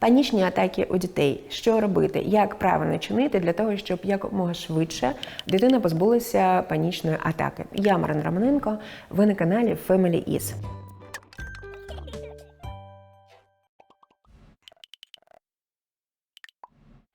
Панічні атаки у дітей. Що робити? Як правильно чинити для того, щоб якомога швидше дитина позбулася панічної атаки? Я Марина Романенко, ви на каналі Family Is.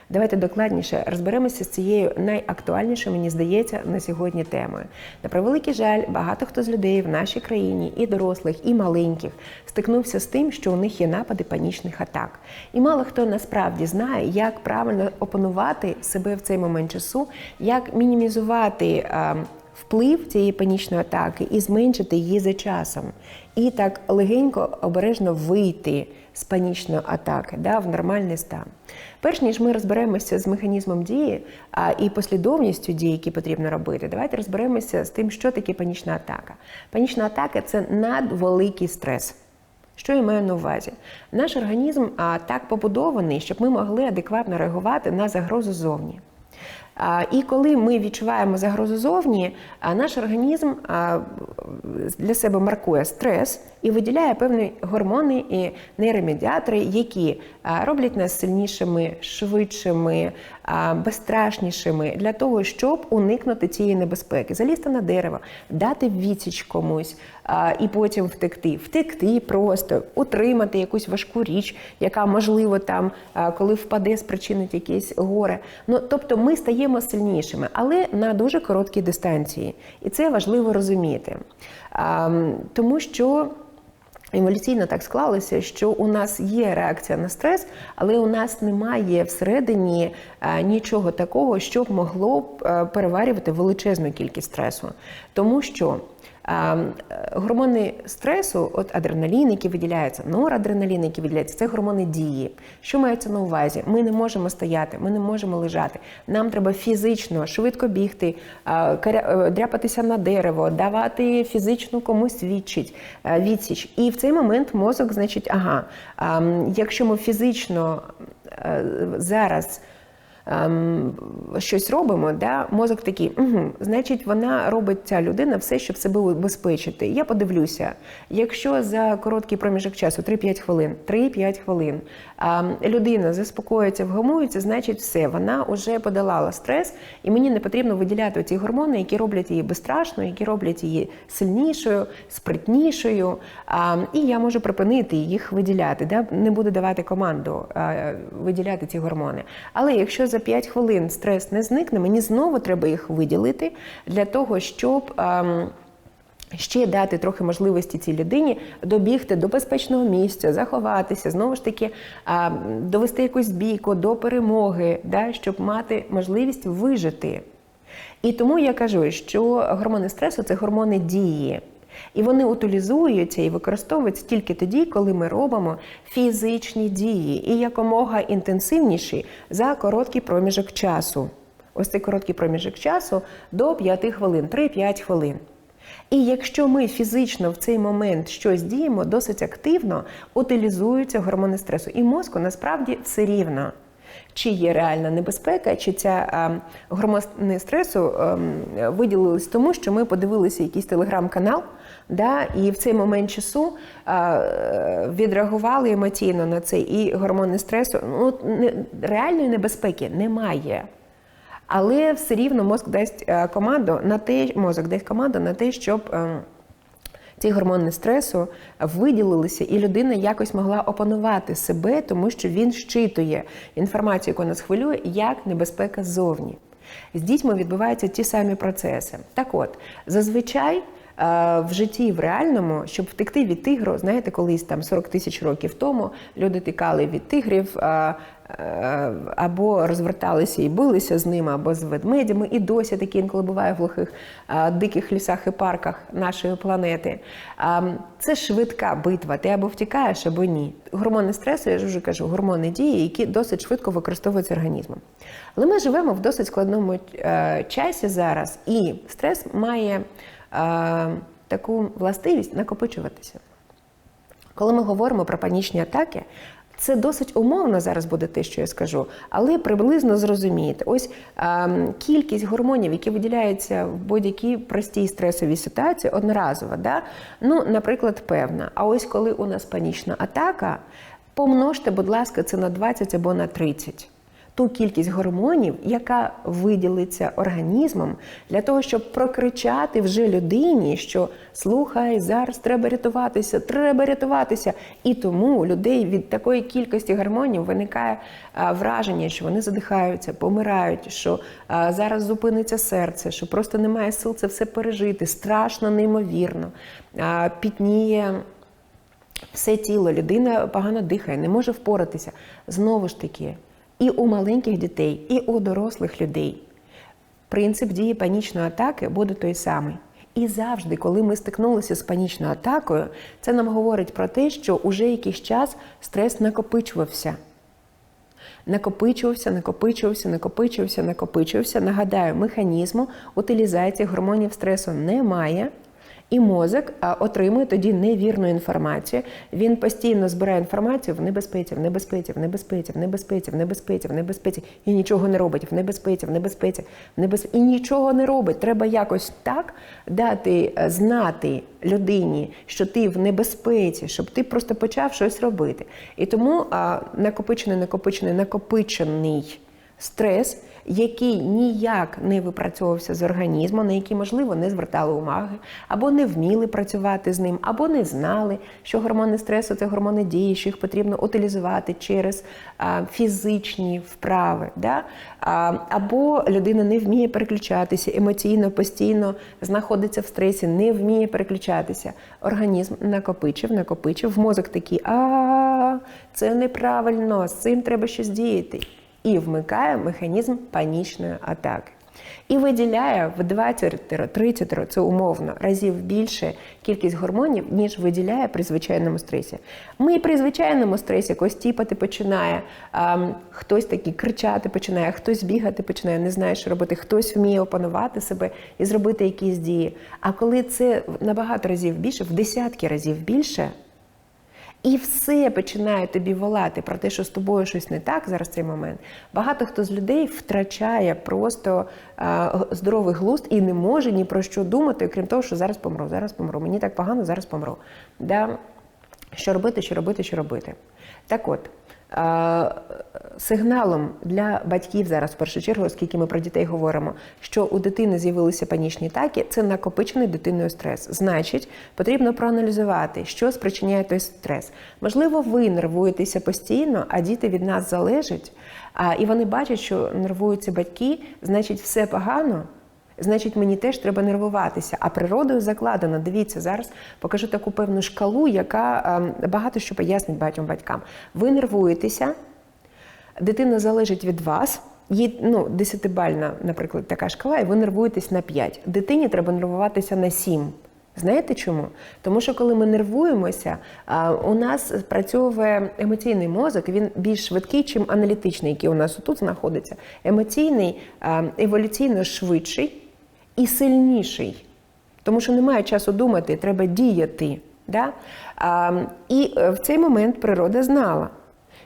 Давайте докладніше розберемося з цією найактуальнішою, мені здається, на сьогодні темою. На превеликий жаль, багато хто з людей в нашій країні, і дорослих, і маленьких, стикнувся з тим, що у них є напади панічних атак. І мало хто насправді знає, як правильно опанувати себе в цей момент часу, як мінімізувати. е, Вплив цієї панічної атаки і зменшити її за часом, і так легенько обережно вийти з панічної атаки да, в нормальний стан. Перш ніж ми розберемося з механізмом дії а, і послідовністю дії, які потрібно робити, давайте розберемося з тим, що таке панічна атака. Панічна атака це надвеликий стрес. Що я маю на увазі? Наш організм а, так побудований, щоб ми могли адекватно реагувати на загрозу зовні. І коли ми відчуваємо загрозу зовні, наш організм для себе маркує стрес і виділяє певні гормони і нейромедіатори, які роблять нас сильнішими, швидшими, безстрашнішими для того, щоб уникнути цієї небезпеки, залізти на дерево, дати відсіч комусь і потім втекти, втекти просто, утримати якусь важку річ, яка можливо там, коли впаде, спричинить якесь горе. Ну тобто ми стаємо сильнішими, але на дуже короткій дистанції, і це важливо розуміти, тому що. Еволюційно так склалося, що у нас є реакція на стрес, але у нас немає всередині е, нічого такого, що б могло е, переварювати величезну кількість стресу. Тому що гормони стресу, от адреналін, який виділяється, норадреналін, який виділяється, це гормони дії. Що мається на увазі? Ми не можемо стояти, ми не можемо лежати. Нам треба фізично швидко бігти, е, е, дряпатися на дерево, давати фізичну комусь відчить, е, відсіч. І в цей момент мозок, значить, ага, якщо ми фізично е, зараз ем, щось робимо, да, мозок такий, угу, значить, вона робить ця людина все, щоб себе убезпечити. Я подивлюся, якщо за короткий проміжок часу, 3-5 хвилин, 3-5 хвилин, людина заспокоїться, вгамується, значить, все, вона вже подолала стрес, і мені не потрібно виділяти ці гормони, які роблять її безстрашною, які роблять її сильнішою, спритнішою. і я можу припинити їх виділяти, да, не буду давати команду виділяти ці гормони. Але якщо за 5 хвилин стрес не зникне, мені знову треба їх виділити для того, щоб. Ще дати трохи можливості цій людині добігти до безпечного місця, заховатися, знову ж таки довести якусь бійку до перемоги, да, щоб мати можливість вижити. І тому я кажу, що гормони стресу це гормони дії. І вони утилізуються і використовуються тільки тоді, коли ми робимо фізичні дії і якомога інтенсивніші за короткий проміжок часу. Ось цей короткий проміжок часу до 5 хвилин, 3-5 хвилин. І якщо ми фізично в цей момент щось діємо, досить активно утилізуються гормони стресу. І мозку насправді все рівно. Чи є реальна небезпека, чи ця гормони стресу е, виділились тому, що ми подивилися якийсь телеграм-канал, да, і в цей момент часу е, відреагували емоційно на це, і гормони стресу ну, не, реальної небезпеки немає. Але все рівно мозк дасть е, команду на те, мозок дасть команду на те, щоб е, ці гормони стресу виділилися, і людина якось могла опанувати себе, тому що він щитує інформацію, яку нас хвилює, як небезпека ззовні. З дітьми відбуваються ті самі процеси. Так от, зазвичай. Е, В житті в реальному, щоб втекти від тигру, знаєте, колись там 40 тисяч років тому люди тікали від тигрів е, е, або розверталися і билися з ними, або з ведмедями, і досі таке інколи буває в глухих диких лісах і парках нашої планети. Це швидка битва. Ти або втікаєш, або ні. Гормони стресу, я ж вже кажу, гормони дії, які досить швидко використовуються організмом. Але ми живемо в досить складному часі зараз, і стрес має таку властивість накопичуватися. Коли ми говоримо про панічні атаки, це досить умовно зараз буде те, що я скажу, але приблизно зрозумієте. Ось ем, кількість гормонів, які виділяються в будь-якій простій стресовій ситуації, одноразова, да? ну, наприклад, певна. А ось коли у нас панічна атака, Помножте, будь ласка, це на 20 або на 30. Ту кількість гормонів, яка виділиться організмом для того, щоб прокричати вже людині, що слухай, зараз треба рятуватися, треба рятуватися. І тому у людей від такої кількості гормонів виникає враження, що вони задихаються, помирають, що зараз зупиниться серце, що просто немає сил це все пережити. Страшно, неймовірно, пітніє все тіло, людина погано дихає, не може впоратися. Знову ж таки, і у маленьких дітей, і у дорослих людей принцип дії панічної атаки буде той самий. І завжди, коли ми стикнулися з панічною атакою, це нам говорить про те, що уже якийсь час стрес накопичувався. Накопичувався, накопичувався, накопичувався, накопичувався. Нагадаю, механізму утилізації гормонів стресу немає. І мозок отримує тоді невірну інформацію. Він постійно збирає інформацію в небезпеці, в небезпеці, в небезпеці, в небезпеці, в небезпеці, в небезпеці, і нічого не робить. В небезпеці, в небезпеці, в небезпеці, і нічого не робить. Треба якось так дати е, знати людині, що ти в небезпеці, щоб ти просто почав щось робити. І тому накопичений, накопичений, накопичений стрес, який ніяк не випрацьовувався з організму, на який, можливо, не звертали уваги, або не вміли працювати з ним, або не знали, що гормони стресу це гормони дії, що їх потрібно утилізувати через фізичні вправи. Да? Або людина не вміє переключатися, емоційно, постійно знаходиться в стресі, не вміє переключатися. Організм накопичив, накопичив, мозок такий, а це неправильно, з цим треба щось діяти і вмикає механізм панічної атаки. І виділяє в 20-30 це умовно разів більше кількість гормонів, ніж виділяє при звичайному стресі. Ми при звичайному стресі когось тіпати починає, а, хтось такий кричати починає, хтось бігати починає, не знає, що робити, хтось вміє опанувати себе і зробити якісь дії. А коли це набагато разів більше, в десятки разів більше. І все починає тобі волати про те, що з тобою щось не так зараз цей момент. Багато хто з людей втрачає просто а, здоровий глузд і не може ні про що думати, окрім того, що зараз помру, зараз помру. Мені так погано, зараз помру. Да? Що робити, що робити, що робити. Так от. Сигналом для батьків зараз, в першу чергу, оскільки ми про дітей говоримо, що у дитини з'явилися панічні атаки, це накопичений дитиною стрес. Значить, потрібно проаналізувати, що спричиняє той стрес. Можливо, ви нервуєтеся постійно, а діти від нас залежать, і вони бачать, що нервуються батьки, значить, все погано. Значить, мені теж треба нервуватися. А природою закладено. Дивіться, зараз покажу таку певну шкалу, яка багато що пояснить багатьом батькам. Ви нервуєтеся, дитина залежить від вас. Є ну, десятибальна, наприклад, така шкала, і ви нервуєтесь на 5. Дитині треба нервуватися на 7. Знаєте чому? Тому що коли ми нервуємося, у нас спрацьовує емоційний мозок, він більш швидкий, чим аналітичний, який у нас тут знаходиться. Емоційний еволюційно швидший і сильніший, тому що немає часу думати, треба діяти. Да? А, І е, в цей момент природа знала,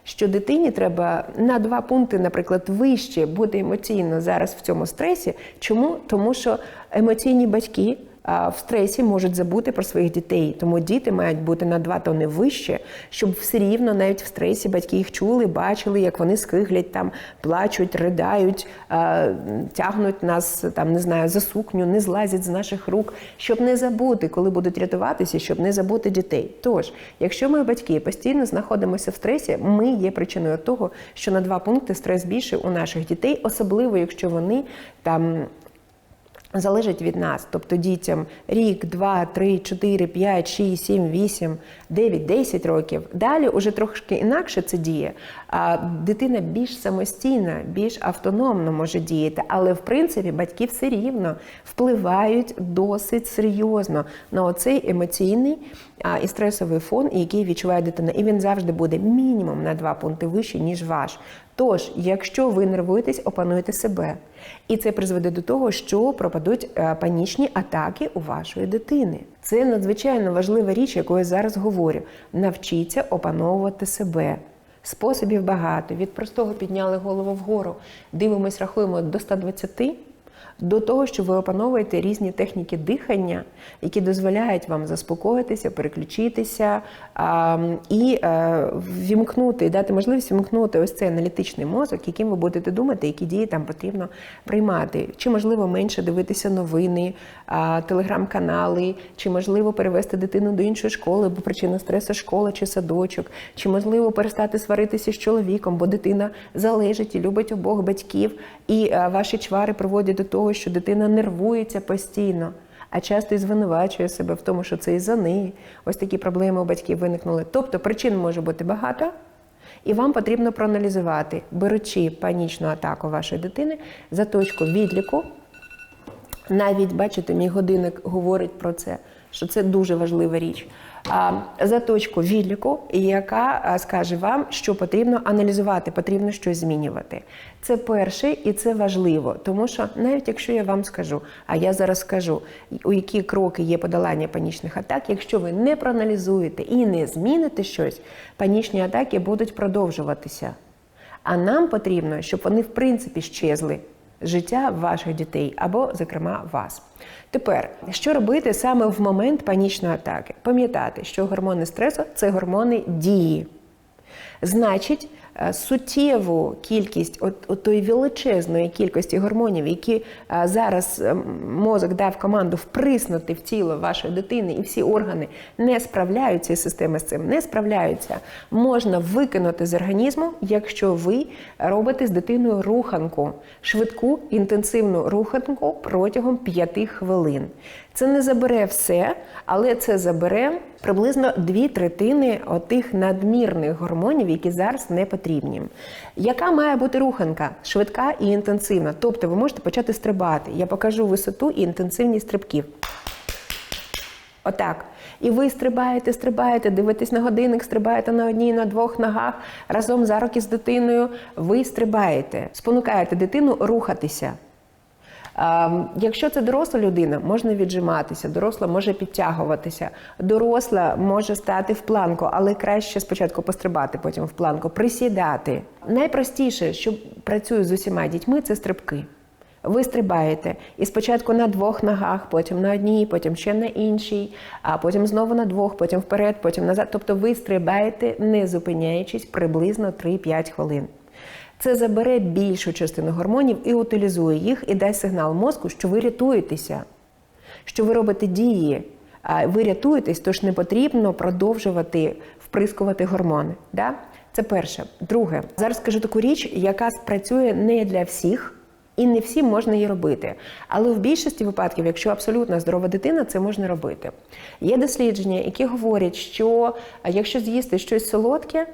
що дитині треба на два пункти, наприклад, вище бути емоційно зараз в цьому стресі. Чому? Тому що емоційні батьки в стресі можуть забути про своїх дітей. Тому діти мають бути на два тони вище, щоб все рівно навіть в стресі батьки їх чули, бачили, як вони скиглять, там плачуть, ридають, тягнуть нас там, не знаю, за сукню, не злазять з наших рук, щоб не забути, коли будуть рятуватися, щоб не забути дітей. Тож, якщо ми батьки постійно знаходимося в стресі, ми є причиною того, що на два пункти стрес більше у наших дітей, особливо якщо вони там залежить від нас. Тобто дітям рік, два, три, чотири, п'ять, шість, сім, вісім, дев'ять, десять років. Далі уже трошки інакше це діє. А дитина більш самостійна, більш автономно може діяти, але в принципі батьки все рівно впливають досить серйозно на оцей емоційний і стресовий фон, який відчуває дитина. І він завжди буде мінімум на два пункти вищий, ніж ваш. Тож, якщо ви нервуєтесь, опануйте себе. І це призведе до того, що пропадуть е, панічні атаки у вашої дитини. Це надзвичайно важлива річ, яку я зараз говорю. Навчіться опановувати себе. Способів багато. Від простого підняли голову вгору, дивимось, рахуємо до 120, до того, що ви опановуєте різні техніки дихання, які дозволяють вам заспокоїтися, переключитися а, і а, вімкнути, і дати можливість вімкнути ось цей аналітичний мозок, яким ви будете думати, які дії там потрібно приймати. Чи можливо менше дивитися новини, телеграм-канали, чи можливо перевести дитину до іншої школи, бо причина стресу школа чи садочок, чи можливо перестати сваритися з чоловіком, бо дитина залежить і любить обох батьків, і а, ваші чвари приводять до того, що дитина нервується постійно. А часто і звинувачує себе в тому, що це із за неї. Ось такі проблеми у батьків виникнули. Тобто причин може бути багато, і вам потрібно проаналізувати, беручи панічну атаку вашої дитини за точку відліку. Навіть бачите, мій годинник говорить про це, що це дуже важлива річ. А, За точку відліку, яка скаже вам, що потрібно аналізувати, потрібно щось змінювати. Це перше і це важливо, тому що навіть якщо я вам скажу, а я зараз скажу, у які кроки є подолання панічних атак, якщо ви не проаналізуєте і не зміните щось, панічні атаки будуть продовжуватися. А нам потрібно, щоб вони в принципі щезли життя ваших дітей або, зокрема, вас. Тепер, що робити саме в момент панічної атаки? Пам'ятати, що гормони стресу це гормони дії. Значить, суттєву кількість от, от тої величезної кількості гормонів, які е, зараз е, мозок дав команду вприснути в тіло вашої дитини, і всі органи не справляються, і системи з цим не справляються, можна викинути з організму, якщо ви робите з дитиною руханку, швидку інтенсивну руханку протягом 5 хвилин. Це не забере все, але це забере приблизно дві третини отих надмірних гормонів, які зараз не потрібні. Яка має бути руханка? Швидка і інтенсивна. Тобто ви можете почати стрибати. Я покажу висоту і інтенсивність стрибків. Отак. І ви стрибаєте, стрибаєте, дивитесь на годинник, стрибаєте на одній, на двох ногах, разом за руки з дитиною. Ви стрибаєте, спонукаєте дитину рухатися. Якщо це доросла людина, можна віджиматися, доросла може підтягуватися, доросла може стати в планку, але краще спочатку пострибати, потім в планку, присідати. Найпростіше, що працює з усіма дітьми, це стрибки. Ви стрибаєте і спочатку на двох ногах, потім на одній, потім ще на іншій, а потім знову на двох, потім вперед, потім назад. Тобто ви стрибаєте, не зупиняючись приблизно 3-5 хвилин. Це забере більшу частину гормонів і утилізує їх, і дасть сигнал мозку, що ви рятуєтеся, що ви робите дії. Ви рятуєтесь, тож не потрібно продовжувати вприскувати гормони. Да? Це перше. Друге, зараз скажу таку річ, яка спрацює не для всіх. І не всім можна її робити. Але в більшості випадків, якщо абсолютно здорова дитина, це можна робити. Є дослідження, які говорять, що якщо з'їсти щось солодке,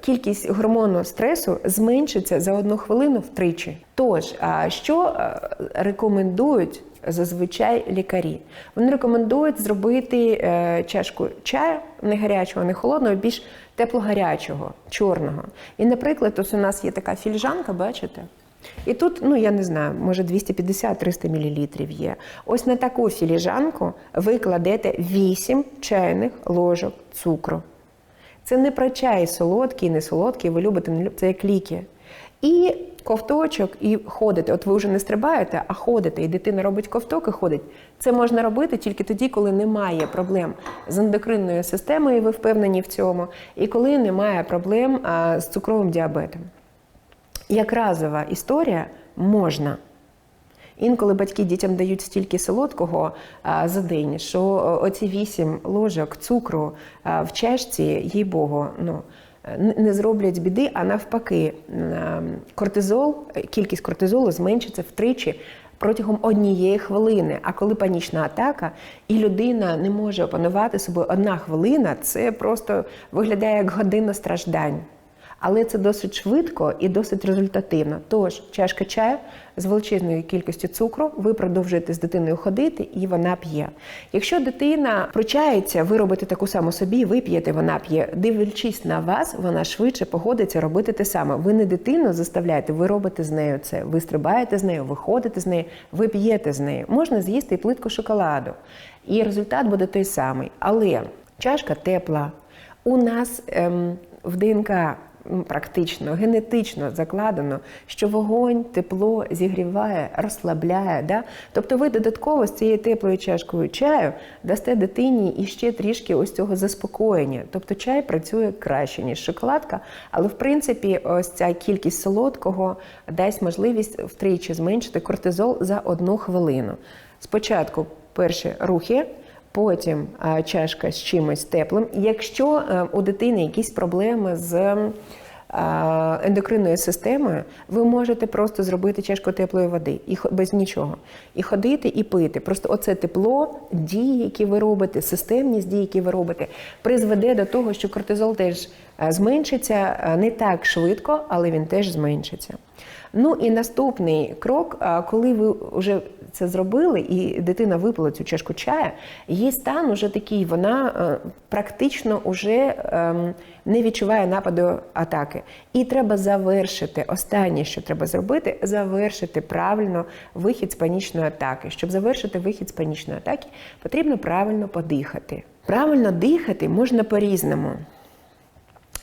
кількість гормону стресу зменшиться за одну хвилину втричі. Тож, що е, рекомендують зазвичай лікарі? Вони рекомендують зробити е, чашку чаю не гарячого, не холодного, більш тепло-гарячого, чорного. І, наприклад, ось у нас є така фільжанка, бачите? І тут, ну я не знаю, може 250-300 мл є. Ось на таку філіжанку ви кладете 8 чайних ложок цукру. Це не про чай солодкий, не солодкий, ви любите, не любите, це як ліки. І ковточок, і ходите. От ви вже не стрибаєте, а ходите, і дитина робить ковток і ходить. Це можна робити тільки тоді, коли немає проблем з ендокринною системою, і ви впевнені в цьому, і коли немає проблем з цукровим діабетом. Як разова історія можна. Інколи батьки дітям дають стільки солодкого за день, що оці вісім ложок цукру в чашці, їй Богу, ну, не зроблять біди, а навпаки, кортизол, кількість кортизолу зменшиться втричі протягом однієї хвилини. А коли панічна атака, і людина не може опанувати собою одна хвилина, це просто виглядає як година страждань. Але це досить швидко і досить результативно. Тож, чашка чаю з величезною кількістю цукру, ви продовжуєте з дитиною ходити, і вона п'є. Якщо дитина пручається, ви робите таку саму собі, ви п'єте, вона п'є. Дивлячись на вас, вона швидше погодиться робити те саме. Ви не дитину заставляєте, ви робите з нею це. Ви стрибаєте з нею, ви ходите з нею, ви п'єте з нею. Можна з'їсти і плитку шоколаду. І результат буде той самий. Але чашка тепла. У нас ем, в ДНК практично, генетично закладено, що вогонь, тепло зігріває, розслабляє. Да? Тобто ви додатково з цією теплою чашкою чаю дасте дитині іще трішки ось цього заспокоєння. Тобто чай працює краще, ніж шоколадка, але в принципі ось ця кількість солодкого дасть можливість втричі зменшити кортизол за одну хвилину. Спочатку перші рухи. Потім чашка з чимось теплим. Якщо е, у дитини якісь проблеми з ендокринною системою, ви можете просто зробити чашку теплої води і без нічого. І ходити, і пити. Просто оце тепло, дії, які ви робите, системність дій, які ви робите, призведе до того, що кортизол теж е, зменшиться е, не так швидко, але він теж зменшиться. Ну і наступний крок, коли ви вже це зробили, і дитина випила цю чашку чая, її стан уже такий, вона е, практично уже ем, не відчуває нападу атаки. І треба завершити. Останнє, що треба зробити, завершити правильно вихід з панічної атаки. Щоб завершити вихід з панічної атаки, потрібно правильно подихати. Правильно дихати можна по-різному.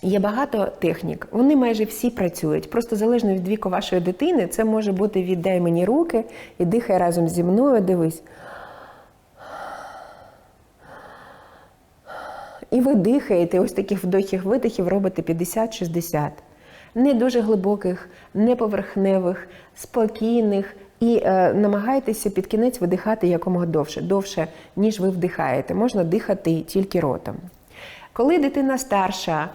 Є багато технік, вони майже всі працюють. Просто залежно від віку вашої дитини, це може бути віддай мені руки і дихай разом зі мною, дивись. І ви дихаєте, ось таких вдохів видихів робите 50-60. Не дуже глибоких, не поверхневих, спокійних. І е, намагайтеся під кінець видихати якомога довше, довше, ніж ви вдихаєте. Можна дихати тільки ротом. Коли дитина старша,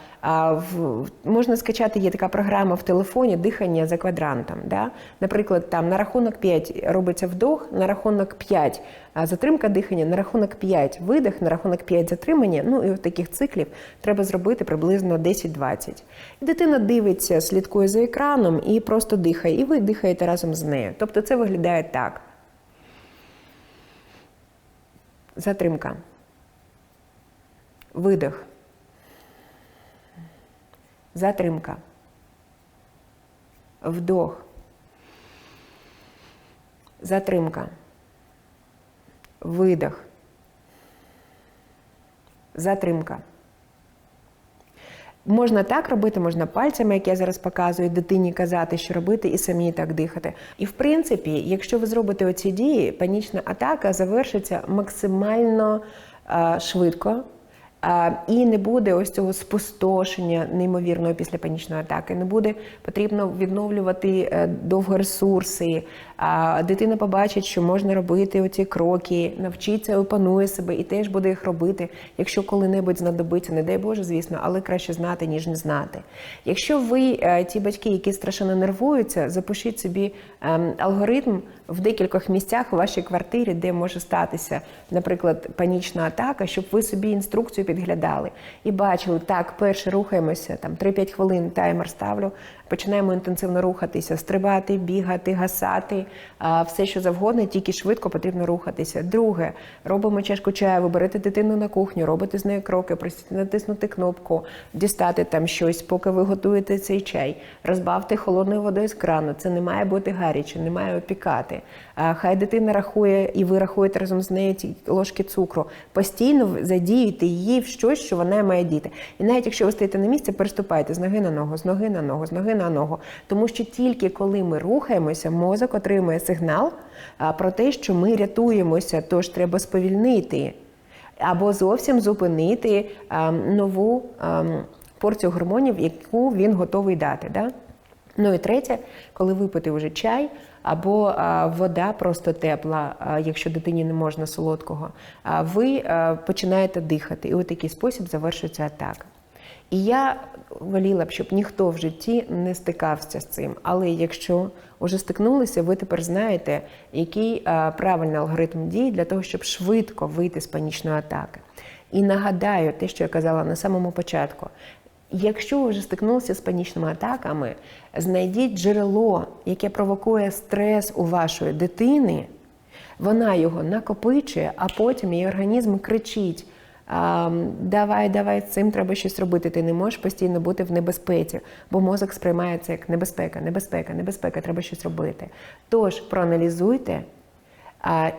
можна скачати, є така програма в телефоні дихання за квадрантом. Да? Наприклад, там на рахунок 5 робиться вдох, на рахунок 5 затримка дихання, на рахунок 5 видих, на рахунок 5 затримання. Ну і таких циклів треба зробити приблизно 10-20. І дитина дивиться, слідкує за екраном і просто дихає. І ви дихаєте разом з нею. Тобто це виглядає так. Затримка. Видих. Затримка. Вдох. Затримка. Видих. Затримка. Можна так робити, можна пальцями, як я зараз показую, дитині казати, що робити, і самі так дихати. І в принципі, якщо ви зробите оці дії, панічна атака завершиться максимально е, швидко. І не буде ось цього спустошення неймовірного після панічної атаки. Не буде потрібно відновлювати е, довго ресурси. А Дитина побачить, що можна робити оці кроки, навчиться, опанує себе і теж буде їх робити, якщо коли-небудь знадобиться, не дай Боже, звісно, але краще знати, ніж не знати. Якщо ви е, ті батьки, які страшенно нервуються, запишіть собі ем, алгоритм в декількох місцях у вашій квартирі, де може статися, наприклад, панічна атака, щоб ви собі інструкцію підглядали і бачили, так, перше рухаємося, там 3-5 хвилин таймер ставлю, починаємо інтенсивно рухатися, стрибати, бігати, гасати, все що завгодно, тільки швидко потрібно рухатися. Друге, робимо чашку чаю, ви берете дитину на кухню, робите з нею кроки, натиснути кнопку, дістати там щось, поки ви готуєте цей чай, розбавте холодною водою з крану. Це не має бути гаряче, не має опікати. Хай дитина рахує, і ви рахуєте разом з нею ці ложки цукру. Постійно задіюйте її в щось, що вона має діти. І навіть якщо ви стоїте на місці, переступайте з ноги на ногу, з ноги на ногу, з ноги на ногу. Тому що тільки коли ми рухаємося, мозок отримує сигнал про те, що ми рятуємося, тож треба сповільнити або зовсім зупинити нову порцію гормонів, яку він готовий дати. Да? Ну і третє, коли випити вже чай або вода просто тепла, якщо дитині не можна солодкого, ви починаєте дихати. І у такий спосіб завершується атака. І я воліла б, щоб ніхто в житті не стикався з цим. Але якщо вже стикнулися, ви тепер знаєте, який правильний алгоритм дій для того, щоб швидко вийти з панічної атаки. І нагадаю те, що я казала на самому початку. Якщо ви вже стикнулися з панічними атаками, знайдіть джерело, яке провокує стрес у вашої дитини, вона його накопичує, а потім її організм кричить: давай, давай, з цим треба щось робити. Ти не можеш постійно бути в небезпеці, бо мозок сприймає це як небезпека, небезпека, небезпека, треба щось робити. Тож проаналізуйте.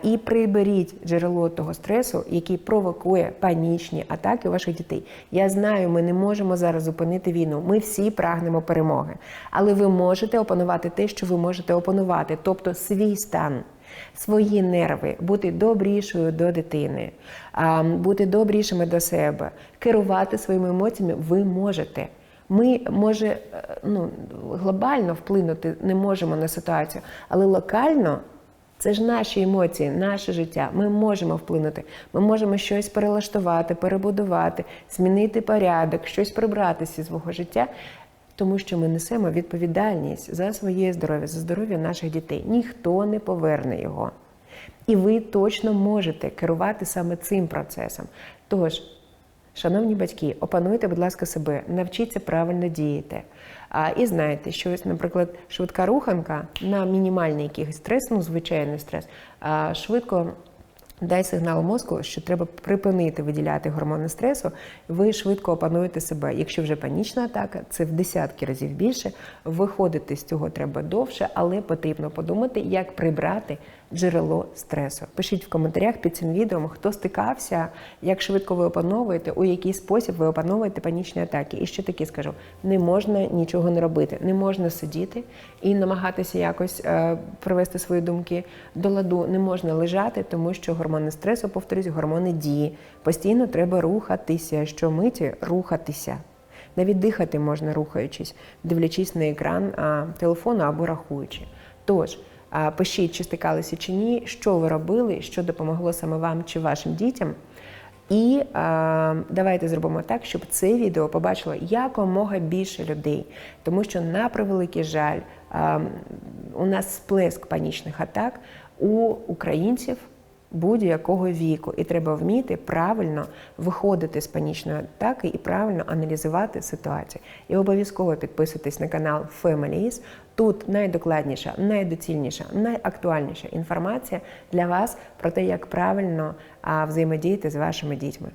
І приберіть джерело того стресу, який провокує панічні атаки у ваших дітей. Я знаю, ми не можемо зараз зупинити війну. Ми всі прагнемо перемоги, але ви можете опанувати те, що ви можете опанувати, тобто свій стан. Свої нерви, бути добрішою до дитини, бути добрішими до себе, керувати своїми емоціями ви можете. Ми може е, ну, глобально вплинути не можемо на ситуацію, але локально це ж наші емоції, наше життя. Ми можемо вплинути. Ми можемо щось перелаштувати, перебудувати, змінити порядок, щось прибрати зі свого життя, тому що ми несемо відповідальність за своє здоров'я, за здоров'я наших дітей. Ніхто не поверне його. І ви точно можете керувати саме цим процесом. Тож, Шановні батьки, опануйте, будь ласка, себе, навчіться правильно діяти. А, і знаєте, що ось, наприклад, швидка руханка на мінімальний якийсь стрес, ну звичайний стрес, а, швидко дай сигнал мозку, що треба припинити виділяти гормони стресу. Ви швидко опануєте себе. Якщо вже панічна атака, це в десятки разів більше. Виходити з цього треба довше, але потрібно подумати, як прибрати джерело стресу. Пишіть в коментарях під цим відео, хто стикався, як швидко ви опановуєте, у який спосіб ви опановуєте панічні атаки. І ще таке скажу: не можна нічого не робити, не можна сидіти і намагатися якось е, привести свої думки до ладу. Не можна лежати, тому що гормони стресу, повторюсь, гормони дії. Постійно треба рухатися. Що миті рухатися. Навіть дихати можна рухаючись, дивлячись на екран а, телефону або рахуючи. Тож. Пишіть, чи стикалися чи ні, що ви робили, що допомогло саме вам чи вашим дітям. І е, давайте зробимо так, щоб це відео побачило якомога більше людей. Тому що, на превеликий жаль, е, у нас сплеск панічних атак у українців будь-якого віку, і треба вміти правильно виходити з панічної атаки і правильно аналізувати ситуацію. І обов'язково підписуйтесь на канал Families. Тут найдокладніша, найдоцільніша, найактуальніша інформація для вас про те, як правильно взаємодіяти з вашими дітьми.